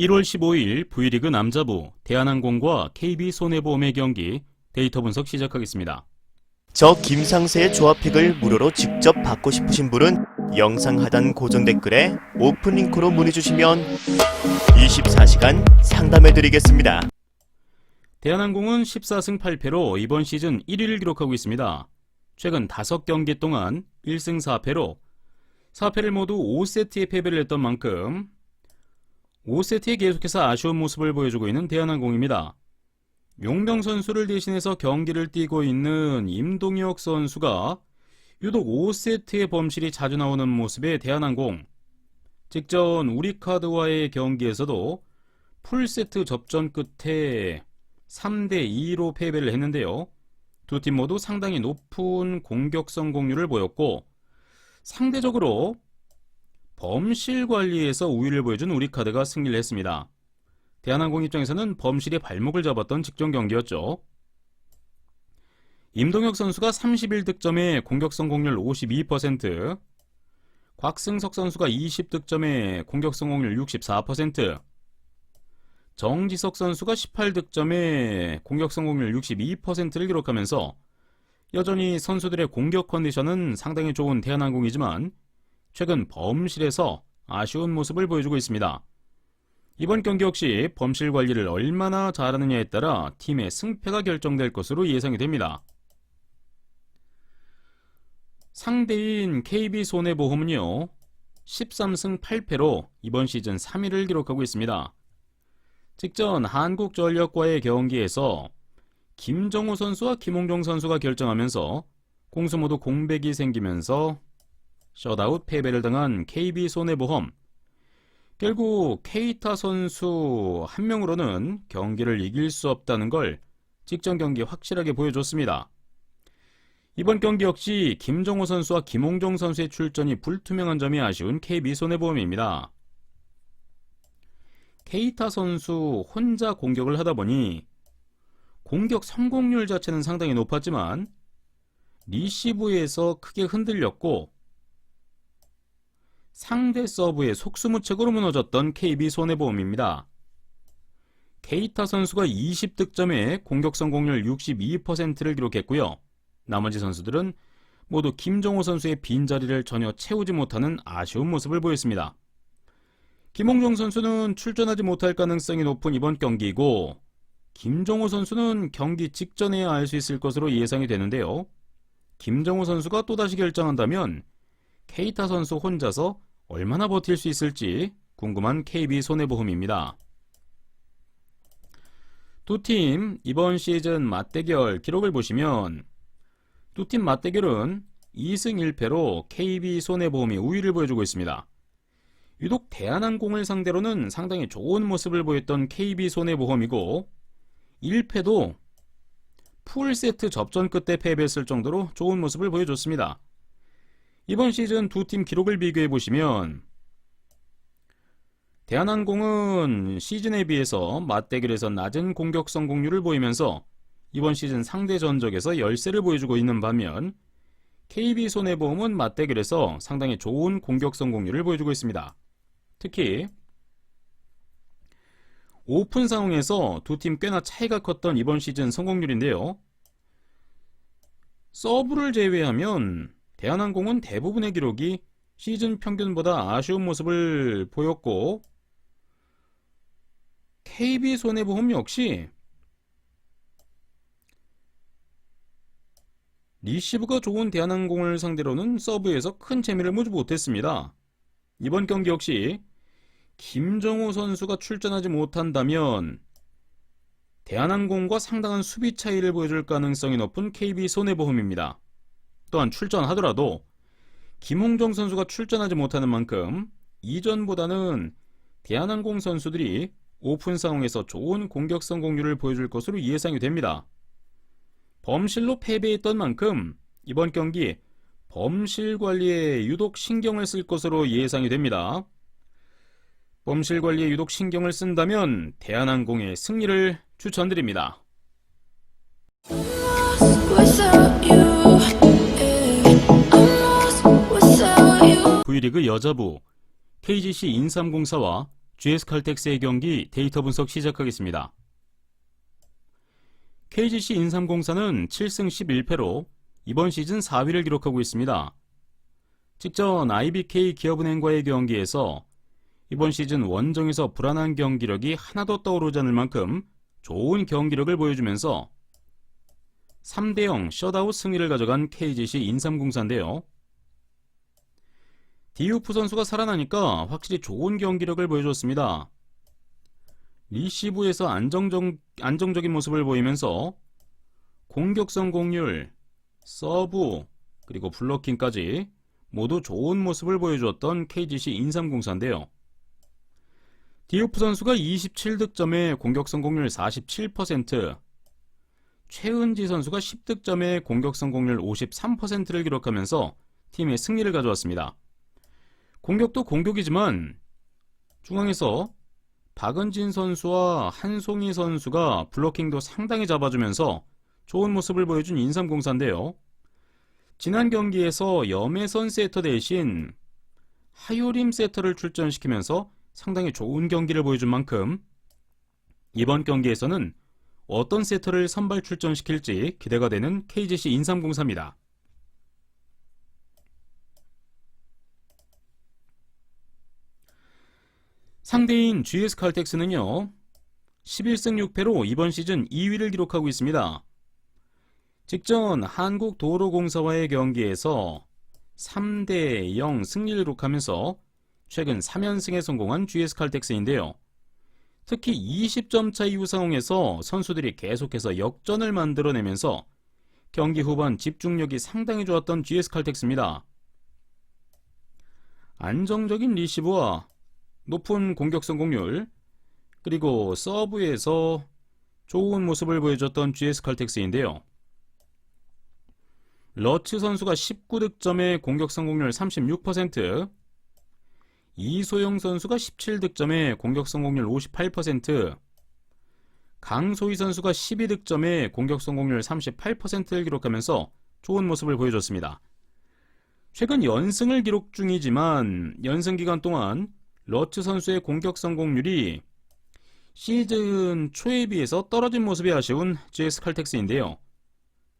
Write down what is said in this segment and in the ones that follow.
1월 15일 V리그 남자부 대한항공과 KB손해보험의 경기 데이터 분석 시작하겠습니다. 저 김상세의 조합픽을 무료로 직접 받고 싶으신 분은 영상 하단 고정 댓글에 오픈 링크로 문의 주시면 24시간 상담해 드리겠습니다. 대한항공은 14승 8패로 이번 시즌 1위를 기록하고 있습니다. 최근 5경기 동안 1승 4패로 4패를 모두 5세트에 패배를 했던 만큼 5세트에 계속해서 아쉬운 모습을 보여주고 있는 대한항공입니다. 용병 선수를 대신해서 경기를 뛰고 있는 임동혁 선수가 유독 5세트의 범실이 자주 나오는 모습의 대한항공. 직전 우리카드와의 경기에서도 풀세트 접전 끝에 3대2로 패배를 했는데요. 두 팀 모두 상당히 높은 공격 성공률을 보였고 상대적으로 범실 관리에서 우위를 보여준 우리카드가 승리를 했습니다. 대한항공 입장에서는 범실의 발목을 잡았던 직전 경기였죠. 임동혁 선수가 31득점에 공격 성공률 52%, 곽승석 선수가 20득점에 공격 성공률 64%, 정지석 선수가 18득점에 공격 성공률 62%를 기록하면서 여전히 선수들의 공격 컨디션은 상당히 좋은 대한항공이지만 최근 범실에서 아쉬운 모습을 보여주고 있습니다. 이번 경기 역시 범실 관리를 얼마나 잘하느냐에 따라 팀의 승패가 결정될 것으로 예상이 됩니다. 상대인 KB손해보험은요, 13승 8패로 이번 시즌 3위를 기록하고 있습니다. 직전 한국전력과의 경기에서 김정호 선수와 김홍종 선수가 결정하면서 공수 모두 공백이 생기면서 셧아웃 패배를 당한 KB손해보험. 결국 케이타 선수 한 명으로는 경기를 이길 수 없다는 걸 직전 경기 확실하게 보여줬습니다. 이번 경기 역시 김정호 선수와 김홍종 선수의 출전이 불투명한 점이 아쉬운 KB손해보험입니다. 케이타 선수 혼자 공격을 하다 보니 공격 성공률 자체는 상당히 높았지만 리시브에서 크게 흔들렸고 상대 서브에 속수무책으로 무너졌던 KB손해보험입니다. 케이타 선수가 20득점에 공격 성공률 62%를 기록했고요. 나머지 선수들은 모두 김정호 선수의 빈자리를 전혀 채우지 못하는 아쉬운 모습을 보였습니다. 김홍종 선수는 출전하지 못할 가능성이 높은 이번 경기이고 김정호 선수는 경기 직전에야 알수 있을 것으로 예상이 되는데요. 김정호 선수가 또다시 결정한다면 케이타 선수 혼자서 얼마나 버틸 수 있을지 궁금한 KB 손해보험입니다. 두 팀 이번 시즌 맞대결 기록을 보시면 두 팀 맞대결은 2승 1패로 KB 손해보험이 우위를 보여주고 있습니다. 유독 대한항공을 상대로는 상당히 좋은 모습을 보였던 KB 손해보험이고 1패도 풀세트 접전 끝에 패배했을 정도로 좋은 모습을 보여줬습니다. 이번 시즌 두 팀 기록을 비교해 보시면 대한항공은 시즌에 비해서 맞대결에서 낮은 공격 성공률을 보이면서 이번 시즌 상대 전적에서 열세를 보여주고 있는 반면 KB손해보험은 맞대결에서 상당히 좋은 공격 성공률을 보여주고 있습니다. 특히 오픈 상황에서 두 팀 꽤나 차이가 컸던 이번 시즌 성공률인데요. 서브를 제외하면 대한항공은 대부분의 기록이 시즌 평균보다 아쉬운 모습을 보였고 KB손해보험 역시 리시브가 좋은 대한항공을 상대로는 서브에서 큰 재미를 보지 못했습니다. 이번 경기 역시 김정호 선수가 출전하지 못한다면 대한항공과 상당한 수비 차이를 보여줄 가능성이 높은 KB손해보험입니다. 또한 출전하더라도 김홍정 선수가 출전하지 못하는 만큼 이전보다는 대한항공 선수들이 오픈 상황에서 좋은 공격 성공률을 보여줄 것으로 예상이 됩니다. 범실로 패배했던 만큼 이번 경기 범실 관리에 유독 신경을 쓸 것으로 예상이 됩니다. 범실 관리에 유독 신경을 쓴다면 대한항공의 승리를 추천드립니다. V리그 여자부 KGC 인삼공사와 GS 칼텍스의 경기 데이터 분석 시작하겠습니다. KGC 인삼공사는 7승 11패로 이번 시즌 4위를 기록하고 있습니다. 직전 IBK 기업은행과의 경기에서 이번 시즌 원정에서 불안한 경기력이 하나도 떠오르지 않을 만큼 좋은 경기력을 보여주면서 3대0 셧아웃 승리를 가져간 KGC 인삼공사인데요. 디우프 선수가 살아나니까 확실히 좋은 경기력을 보여줬습니다. 리시브에서 안정적, 안정적인 모습을 보이면서 공격 성공률, 서브, 그리고 블로킹까지 모두 좋은 모습을 보여주었던 KGC 인삼공사인데요. 디우프 선수가 27득점에 공격 성공률 47%, 최은지 선수가 10득점에 공격 성공률 53%를 기록하면서 팀의 승리를 가져왔습니다. 공격도 공격이지만 중앙에서 박은진 선수와 한송희 선수가 블로킹도 상당히 잡아주면서 좋은 모습을 보여준 인삼공사인데요. 지난 경기에서 염혜선 세터 대신 하요림 세터를 출전시키면서 상당히 좋은 경기를 보여준 만큼 이번 경기에서는 어떤 세터를 선발 출전시킬지 기대가 되는 KGC 인삼공사입니다. 상대인 GS 칼텍스는요. 11승 6패로 이번 시즌 2위를 기록하고 있습니다. 직전 한국도로공사와의 경기에서 3대 0 승리를 기록하면서 최근 3연승에 성공한 GS 칼텍스인데요. 특히 20점 차 이후 상황에서 선수들이 계속해서 역전을 만들어내면서 경기 후반 집중력이 상당히 좋았던 GS 칼텍스입니다. 안정적인 리시브와 높은 공격 성공률, 그리고 서브에서 좋은 모습을 보여줬던 GS 칼텍스인데요. 러츠 선수가 19득점에 공격 성공률 36%, 이소영 선수가 17득점에 공격 성공률 58%, 강소희 선수가 12득점에 공격 성공률 38%를 기록하면서 좋은 모습을 보여줬습니다. 최근 연승을 기록 중이지만 연승 기간 동안 러츠 선수의 공격 성공률이 시즌 초에 비해서 떨어진 모습이 아쉬운 GS 칼텍스인데요.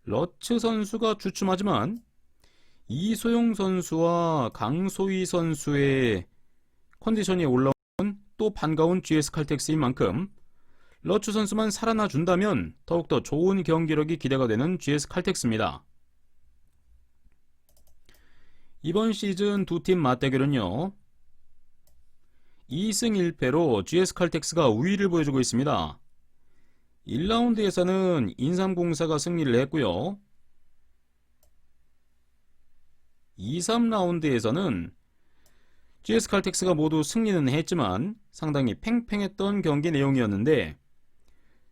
러츠 선수가 주춤하지만 이소용 선수와 강소희 선수의 컨디션이 올라온 또 반가운 GS 칼텍스인 만큼 러츠 선수만 살아나 준다면 더욱더 좋은 경기력이 기대가 되는 GS 칼텍스입니다. 이번 시즌 두 팀 맞대결은요. 2승 1패로 GS 칼텍스가 우위를 보여주고 있습니다. 1라운드에서는 인삼공사가 승리를 했고요. 2, 3라운드에서는 GS 칼텍스가 모두 승리는 했지만 상당히 팽팽했던 경기 내용이었는데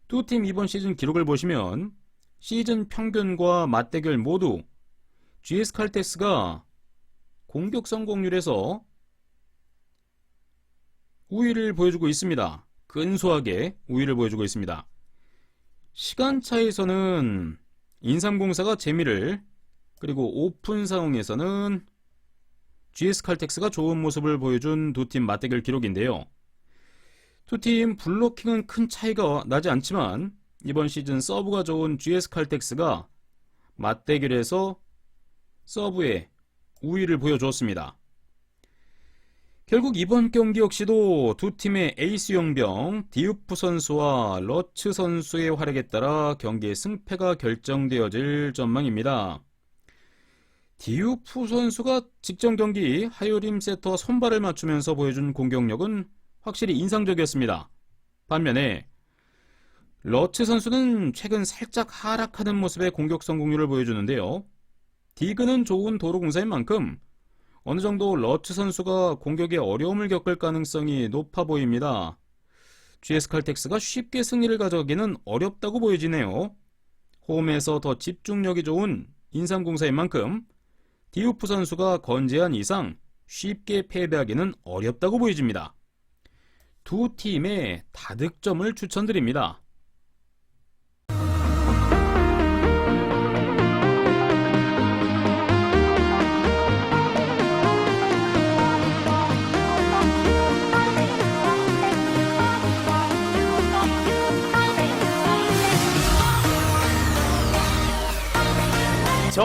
두 팀 이번 시즌 기록을 보시면 시즌 평균과 맞대결 모두 GS 칼텍스가 공격 성공률에서 우위를 보여주고 있습니다. 근소하게 우위를 보여주고 있습니다. 시간 차에서는 인삼공사가 재미를 그리고 오픈 상황에서는 GS 칼텍스가 좋은 모습을 보여준 두 팀 맞대결 기록인데요. 두 팀 블로킹은 큰 차이가 나지 않지만 이번 시즌 서브가 좋은 GS 칼텍스가 맞대결에서 서브에 우위를 보여주었습니다. 결국 이번 경기 역시도 두 팀의 에이스 용병 디우프 선수와 러츠 선수의 활약에 따라 경기의 승패가 결정되어질 전망입니다. 디우프 선수가 직전 경기 하요림 세터와 손발을 맞추면서 보여준 공격력은 확실히 인상적이었습니다. 반면에 러츠 선수는 최근 살짝 하락하는 모습의 공격 성공률을 보여주는데요. 디그는 좋은 도로공사인 만큼 어느 정도 러츠 선수가 공격에 어려움을 겪을 가능성이 높아 보입니다. GS 칼텍스가 쉽게 승리를 가져가기는 어렵다고 보여지네요. 홈에서 더 집중력이 좋은 인삼공사인 만큼 디우프 선수가 건재한 이상 쉽게 패배하기는 어렵다고 보여집니다. 두 팀의 다득점을 추천드립니다.